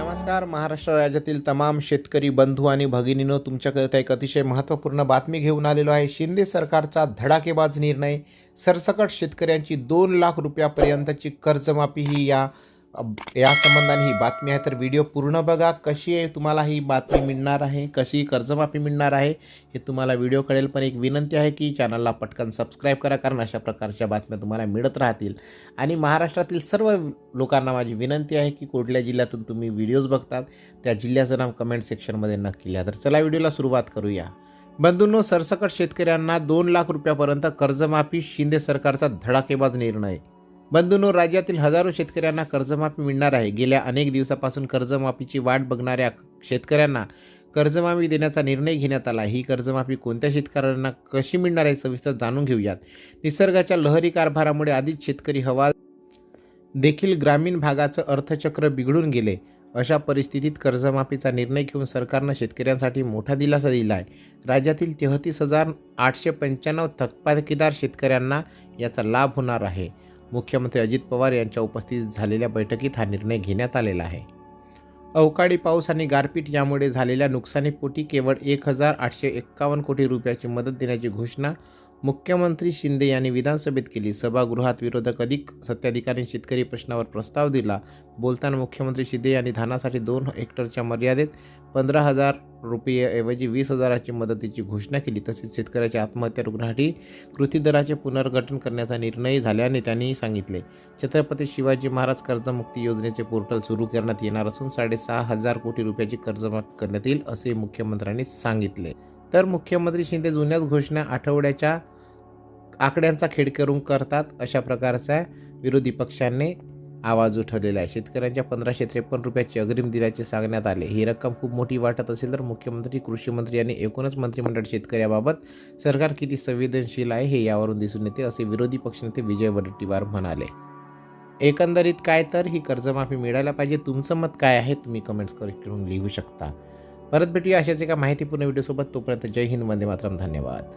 नमस्कार. महाराष्ट्र राज्यातील तमाम शेतकरी बंधू आणि भगिनीनं तुमच्याकरिता एक अतिशय महत्त्वपूर्ण बातमी घेऊन आलेलो आहे. शिंदे सरकारचा धडाकेबाज निर्णय. सरसकट शेतकऱ्यांची दोन लाख रुपयापर्यंतची कर्जमाफी ही या या संबंधाने ही बातमी आहे तर व्हिडिओ पूर्ण बघा. कशी आहे तुम्हाला ही बातमी मिळणार आहे? कशी कर्जमाफी मिळणार आहे? हे तुम्हाला व्हिडिओ कळेल पण एक विनंती आहे की चॅनलला पटकन सबस्क्राईब करा कारण अशा प्रकारच्या बातम्या तुम्हाला मिळत राहतील. आणि महाराष्ट्रातील सर्व लोकांना माझी विनंती आहे की कुठल्या जिल्ह्यातून तुम्ही व्हिडिओज बघतात त्या जिल्ह्याचं नाव कमेंट सेक्शनमध्ये नक्की लिहा. तर चला व्हिडिओला सुरुवात करूया. बंधूंनो सरसकट शेतकऱ्यांना दोन लाख रुपयापर्यंत कर्जमाफी शिंदे सरकारचा धडाकेबाज निर्णय. बंधूंनो राज्यातील हजारो शेतकऱ्यांना कर्जमाफी मिळणार आहे. गेल्या अनेक दिवसापासून कर्जमाफीची वाट बघणाऱ्या शेतकऱ्यांना कर्जमाफी देण्याचा निर्णय घेण्यात आला ही कर्जमाफी कोणत्या शेतकऱ्यांना कशी मिळणार आहे सविस्तर जाणून घेऊयात. निसर्गाच्या लहरी कारभारामुळे आधीच शेतकरी हवा देखील ग्रामीण भागाचं अर्थचक्र बिघडून गेले. अशा परिस्थितीत कर्जमाफीचा निर्णय घेऊन सरकारनं शेतकऱ्यांसाठी मोठा दिलासा दिला आहे. राज्यातील तेहतीस हजार आठशे पंच्याण्णव थकबाकीदार शेतकऱ्यांना याचा लाभ होणार आहे. मुख्यमंत्री अजित पवार यांच्या उपस्थितीत झालेल्या बैठकीत हा निर्णय घेण्यात आलेला आहे. अवकाळी पाऊस आणि गारपीट यामुळे झालेल्या नुकसानीपोटी केवळ एक हजार आठशे एक्कावन्न कोटी रुपयाची मदत देण्याची घोषणा मुख्यमंत्री शिंदे यांनी विधानसभेत केली सभागृहात विरोधक अधिक सत्ताधिकारी शेतकरी प्रश्नावर प्रस्ताव दिला. बोलताना मुख्यमंत्री शिंदे यांनी धानासाठी दोन हेक्टरच्या मर्यादेत पंधरा हजार रुपयेऐवजी वीस हजाराची मदतीची घोषणा केली. तसेच शेतकऱ्याच्या आत्महत्या रुग्णासाठी कृती दराचे पुनर्गठन करण्याचा निर्णय झाल्याने त्यांनी सांगितले. छत्रपती शिवाजी महाराज कर्जमुक्ती योजनेचे पोर्टल सुरू करण्यात येणार असून साडेसहा हजार कोटी रुपयाची कर्जमाफी करण्यात येईल असे मुख्यमंत्र्यांनी सांगितले. तर मुख्यमंत्री शिंदे जुन्याच घोषणा आठवड्याच्या आकड्यांचा खेळ करून करतात अशा प्रकारचा विरोधी पक्षाने आवाज उठवलेला आहे. शेतकऱ्यांच्या पंधराशे त्रेपन्न रुपयाची अग्रिम दिल्याचे सांगण्यात आले. ही रक्कम खूप मोठी वाटत असेल तर मुख्यमंत्री कृषी मंत्री एकूणच मंत्रिमंडळ शेतकऱ्याबाबत सरकार किती संवेदनशील आहे हे यावरून दिसून येते असे विरोधी पक्षनेते विजय वडेट्टीवार म्हणाले. एकंदरीत काय तर ही कर्जमाफी मिळायला पाहिजे. तुमचं मत काय आहे तुम्ही कमेंट्स करून लिहू शकता. परत भेटूया अशाच एका माहितीपूर्ण व्हिडिओसोबत. तोपर्यंत जय हिंद वंदे मातरम. धन्यवाद.